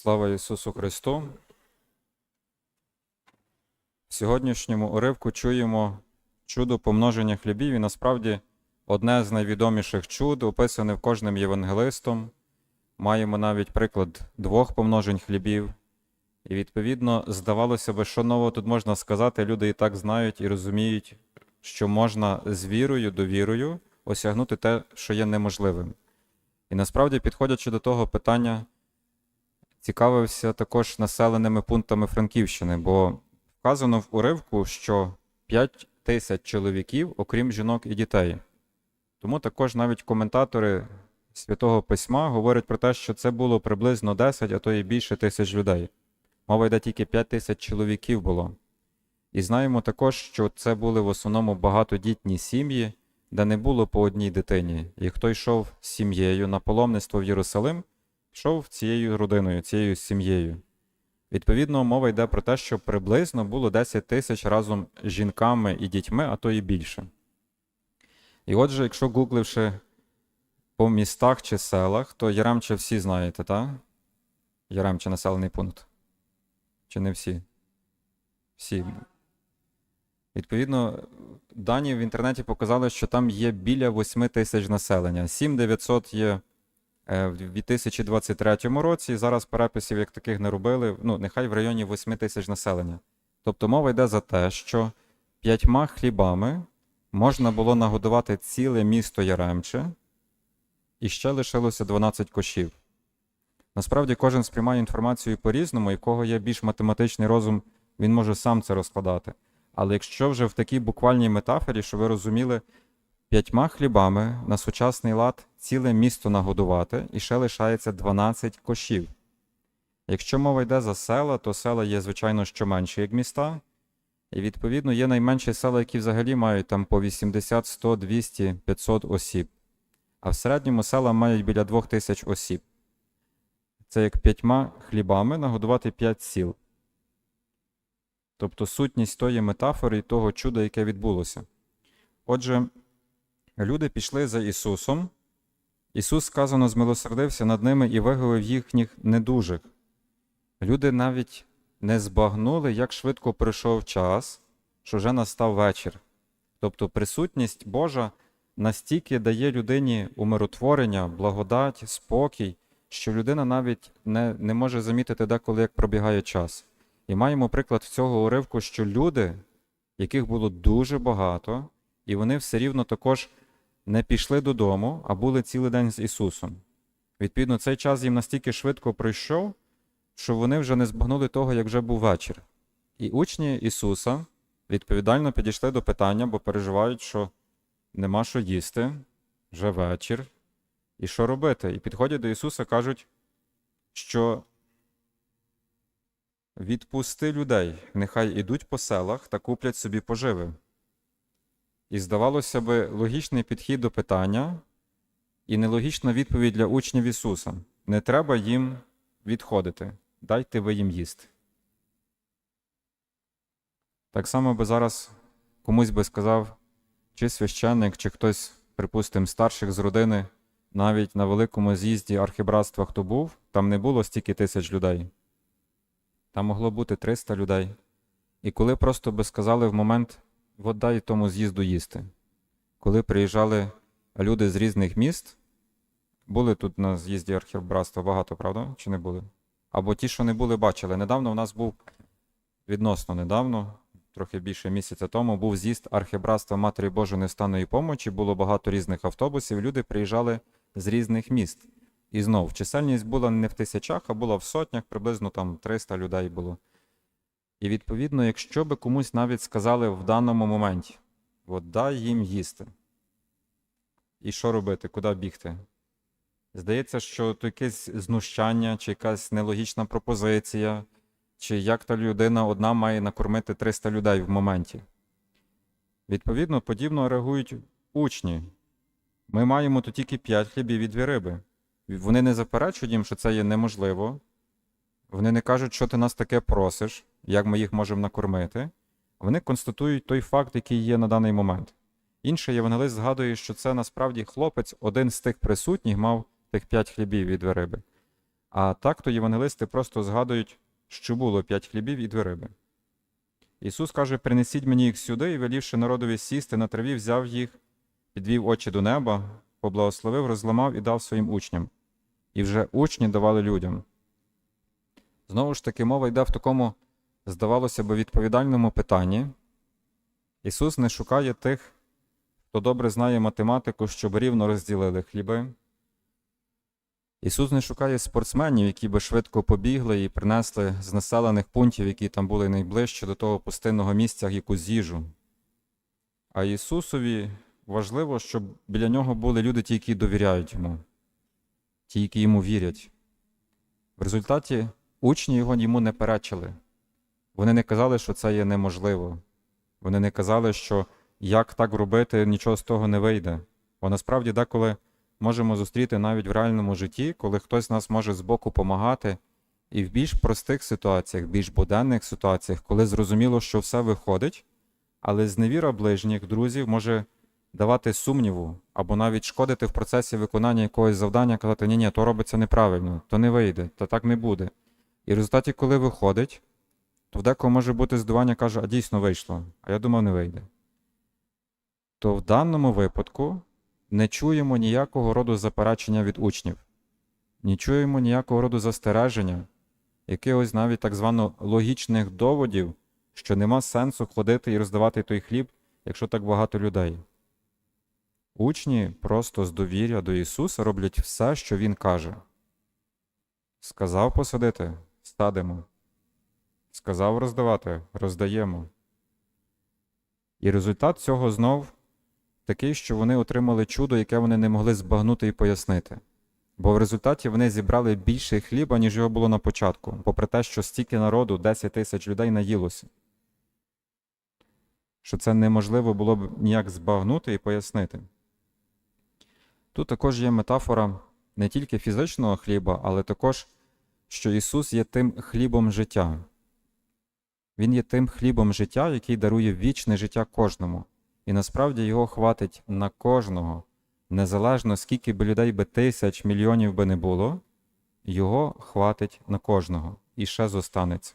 Слава Ісусу Христу! В сьогоднішньому уривку чуємо чудо помноження хлібів, і насправді одне з найвідоміших чуд, описане кожним євангелистом. Маємо навіть приклад двох помножень хлібів. І відповідно, здавалося би, що нового тут можна сказати, люди і так знають і розуміють, що можна з вірою, довірою осягнути те, що є неможливим. І насправді, підходячи до того питання, цікавився також населеними пунктами Франківщини, бо вказано в уривку, що 5 тисяч чоловіків, окрім жінок і дітей. Тому також навіть коментатори Святого Письма говорять про те, що це було приблизно 10, а то і більше тисяч людей. Мова йде тільки 5 тисяч чоловіків було. І знаємо також, що це були в основному багатодітні сім'ї, де не було по одній дитині. І хто йшов з сім'єю на паломництво в Єрусалим, йшов цією родиною, цією сім'єю. Відповідно, мова йде про те, що приблизно було 10 тисяч разом з жінками і дітьми, а то і більше. І отже, якщо гугливши по містах чи селах, то Яремче всі знаєте, так? Яремче населений пункт. Чи не всі? Всі. Відповідно, дані в інтернеті показали, що там є біля 8 тисяч населення. 7900 є в 2023 році. Зараз переписів як таких не робили. Ну, нехай в районі 8 тисяч населення. Тобто мова йде за те, що п'ятьма хлібами можна було нагодувати ціле місто Яремче, і ще лишилося 12 кошів. Насправді кожен сприймає інформацію по-різному, і кого є більш математичний розум, він може сам це розкладати. Але якщо вже в такій буквальній метафорі, що ви розуміли, п'ятьма хлібами на сучасний лад ціле місто нагодувати, і ще лишається 12 кошів. Якщо мова йде за села, то села є, звичайно, що менші, як міста. І відповідно є найменші села, які взагалі мають там по 80, 100, 200, 500 осіб. А в середньому села мають біля 2000 осіб. Це як п'ятьма хлібами нагодувати п'ять сіл. Тобто сутність тої метафори і того чуда, яке відбулося. Отже, люди пішли за Ісусом. Ісус, сказано, змилосердився над ними і виявив їхніх недужих. Люди навіть не збагнули, як швидко пройшов час, що вже настав вечір. Тобто присутність Божа настільки дає людині умиротворення, благодать, спокій, що людина навіть не, не може замітити деколи, як пробігає час. І маємо приклад цього уривку, що люди, яких було дуже багато, і вони все рівно також не пішли додому, а були цілий день з Ісусом. Відповідно, цей час їм настільки швидко пройшов, що вони вже не збагнули того, як вже був вечір. І учні Ісуса відповідально підійшли до питання, бо переживають, що нема що їсти, вже вечір, і що робити. І підходять до Ісуса кажуть, що відпусти людей, нехай ідуть по селах та куплять собі поживи. І здавалося би, логічний підхід до питання і нелогічна відповідь для учнів Ісуса. Не треба їм відходити, дайте ви їм їсти. Так само би зараз комусь би сказав, чи священник, чи хтось, припустимо, старших з родини, навіть на великому з'їзді архібратства, хто був, там не було стільки тисяч людей. Там могло бути 300 людей. І коли просто би сказали в момент, от дай тому з'їзду їсти. Коли приїжджали люди з різних міст, були тут на з'їзді архібратства багато, правда? Чи не були? Або ті, що не були, бачили. Недавно у нас був відносно недавно, трохи більше місяця тому, був з'їзд архібратства Матері Божої Нестаної помочі, було багато різних автобусів, люди приїжджали з різних міст. І знов, чисельність була не в тисячах, а була в сотнях, приблизно там 300 людей було. І відповідно, якщо би комусь навіть сказали в даному моменті, от дай їм їсти. І що робити, куди бігти? Здається, що то якесь знущання, чи якась нелогічна пропозиція, чи як та людина одна має накормити 300 людей в моменті. Відповідно, подібно реагують учні. Ми маємо тут тільки 5 хлібів і дві риби. Вони не заперечують їм, що це є неможливо. Вони не кажуть, що ти нас таке просиш, як ми їх можемо накормити. Вони констатують той факт, який є на даний момент. Інший євангелист згадує, що це насправді хлопець, один з тих присутніх, мав тих п'ять хлібів і дві риби. А так то євангелисти просто згадують, що було п'ять хлібів і дві риби. Ісус каже: принесіть мені їх сюди, і велівши народові сісти на траві, взяв їх, підвів очі до неба, поблагословив, розламав і дав своїм учням. І вже учні давали людям. Знову ж таки, мова йде в такому, здавалося б, відповідальному питанні. Ісус не шукає тих, хто добре знає математику, щоб рівно розділили хліби. Ісус не шукає спортсменів, які би швидко побігли і принесли з населених пунктів, які там були найближче до того пустинного місця, якусь їжу. А Ісусові важливо, щоб біля нього були люди, ті, які довіряють йому, ті, які йому вірять. В результаті учні його йому не перечили. Вони не казали, що це є неможливо. Вони не казали, що як так робити, нічого з того не вийде. Бо насправді деколи можемо зустріти навіть в реальному житті, коли хтось нас може збоку помагати, і в більш простих ситуаціях, більш буденних ситуаціях, коли зрозуміло, що все виходить, але зневіра ближніх, друзів може давати сумніву або навіть шкодити в процесі виконання якогось завдання, казати, ні, ні, то робиться неправильно, то не вийде, то так не буде. І в результаті, коли виходить, то в декого може бути здування, каже, а дійсно вийшло, а я думав, не вийде. То в даному випадку не чуємо ніякого роду заперечення від учнів, не чуємо ніякого роду застереження, якихось навіть так звано логічних доводів, що нема сенсу ходити і роздавати той хліб, якщо так багато людей. Учні просто з довір'я до Ісуса роблять все, що Він каже. Сказав посадити садимо. Сказав роздавати роздаємо. І результат цього знов такий, що вони отримали чудо, яке вони не могли збагнути і пояснити. Бо в результаті вони зібрали більше хліба, ніж його було на початку, попри те, що стільки народу, 10 тисяч людей наїлося. Що це неможливо було б ніяк збагнути і пояснити. Тут також є метафора не тільки фізичного хліба, але також, що Ісус є тим хлібом життя. Він є тим хлібом життя, який дарує вічне життя кожному. І насправді його хватить на кожного, незалежно скільки би людей би тисяч, мільйонів би не було, його хватить на кожного і ще зостанеться.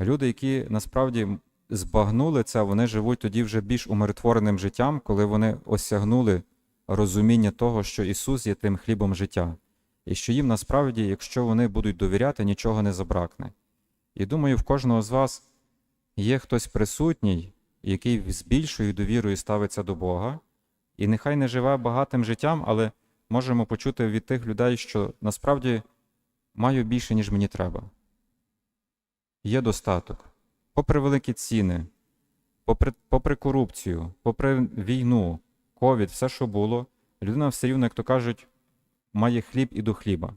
Люди, які насправді збагнули це, вони живуть тоді вже більш умиротвореним життям, коли вони осягнули розуміння того, що Ісус є тим хлібом життя, і що їм насправді, якщо вони будуть довіряти, нічого не забракне. І думаю, в кожного з вас є хтось присутній, який з більшою довірою ставиться до Бога, і нехай не живе багатим життям, але можемо почути від тих людей, що насправді маю більше, ніж мені треба. Є достаток. Попри великі ціни, попри, попри корупцію, попри війну, ковід, все, що було, людина все рівно, як то кажуть, має хліб і до хліба.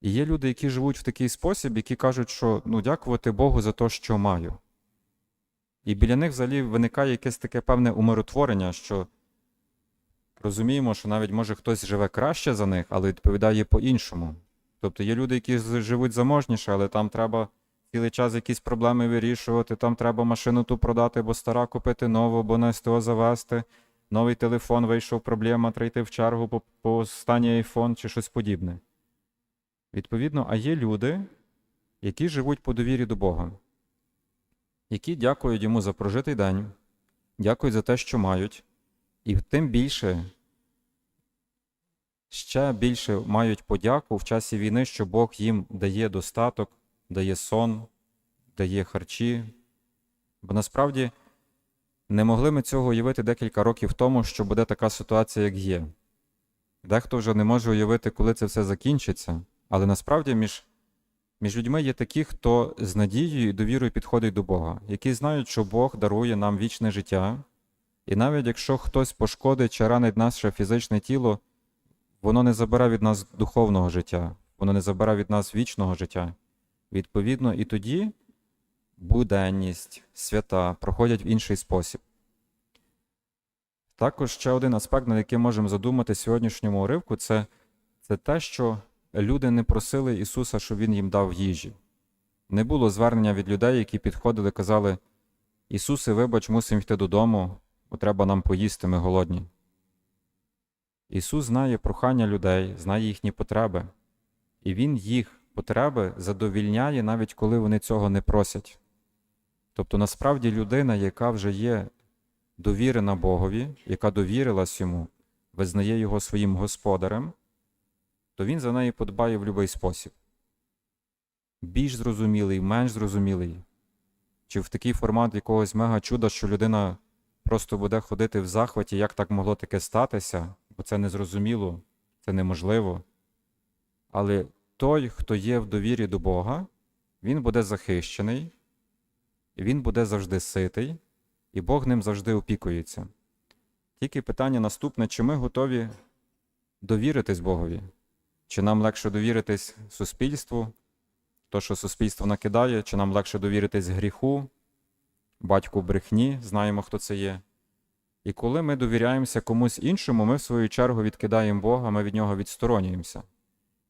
І є люди, які живуть в такий спосіб, які кажуть, що ну, дякувати Богу за те, що маю. І біля них взагалі виникає якесь таке певне умиротворення, що розуміємо, що навіть може хтось живе краще за них, але відповідає по-іншому. Тобто є люди, які живуть заможніше, але там треба цілий час якісь проблеми вирішувати, там треба машину ту продати, бо стара купити нову, бо на СТО завести, новий телефон вийшов, проблема, треба йти в чергу по, по останній айфон чи щось подібне. Відповідно, а є люди, які живуть по довірі до Бога, які дякують йому за прожитий день, дякують за те, що мають, і тим більше, ще більше мають подяку в часі війни, що Бог їм дає достаток, дає сон, дає харчі. Бо насправді не могли ми цього уявити декілька років тому, що буде така ситуація, як є. Дехто вже не може уявити, коли це все закінчиться. Але насправді між між людьми є такі, хто з надією і довірою підходить до Бога, які знають, що Бог дарує нам вічне життя, і навіть якщо хтось пошкодить чи ранить наше фізичне тіло, воно не забере від нас духовного життя, воно не забере від нас вічного життя. Відповідно, і тоді буденність, свята проходять в інший спосіб. Також ще один аспект, над яким можемо задумати сьогоднішньому уривку, це, це те, що люди не просили Ісуса, щоб Він їм дав їжі. Не було звернення від людей, які підходили і казали: Ісусе, вибач, мусимо йти додому, бо треба нам поїсти, ми голодні. Ісус знає прохання людей, знає їхні потреби, і Він їх потреби задовільняє, навіть коли вони цього не просять. Тобто, насправді, людина, яка вже є довірена Богові, яка довірилась йому, визнає його своїм господарем, то він за неї подбає в будь-який спосіб. Більш зрозумілий, менш зрозумілий, чи в такий формат якогось мега чуда, що людина просто буде ходити в захваті, як так могло таке статися, бо це незрозуміло, це неможливо. Але той, хто є в довірі до Бога, він буде захищений, він буде завжди ситий, і Бог ним завжди опікується. Тільки питання наступне: чи ми готові довіритись Богові? Чи нам легше довіритись суспільству, то, що суспільство накидає, чи нам легше довіритись гріху, батьку брехні, знаємо, хто це є. І коли ми довіряємося комусь іншому, ми в свою чергу відкидаємо Бога, ми від нього відсторонюємося.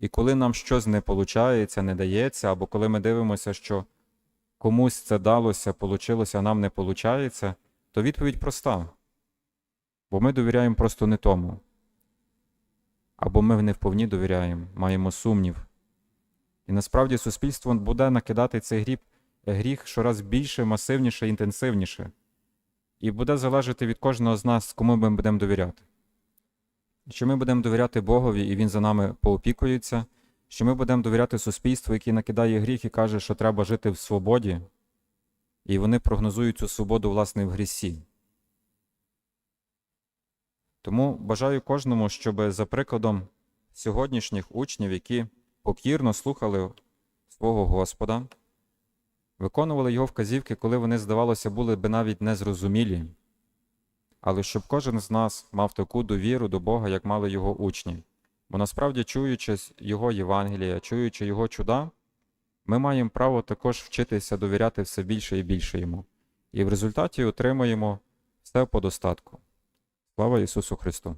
І коли нам щось не виходить, не дається, або коли ми дивимося, що комусь це далося, получилося, а нам не виходить, то відповідь проста. Бо ми довіряємо просто не тому. Або ми не вповні довіряємо, маємо сумнів. І насправді суспільство буде накидати цей гріб, гріх щораз більше, масивніше, інтенсивніше. І буде залежати від кожного з нас, кому ми будемо довіряти. Чи ми будемо довіряти Богові, і Він за нами поопікується, чи ми будемо довіряти суспільству, яке накидає гріх і каже, що треба жити в свободі, і вони прогнозують цю свободу, власне, в грісі. Тому бажаю кожному, щоб за прикладом сьогоднішніх учнів, які покірно слухали свого Господа, виконували його вказівки, коли вони, здавалося, були би навіть незрозумілі, але щоб кожен з нас мав таку довіру до Бога, як мали його учні. Бо насправді, чуючи Його Євангелія, чуючи Його чуда, ми маємо право також вчитися довіряти все більше і більше йому. І в результаті отримаємо все по достатку. Слава Ісусу Христу!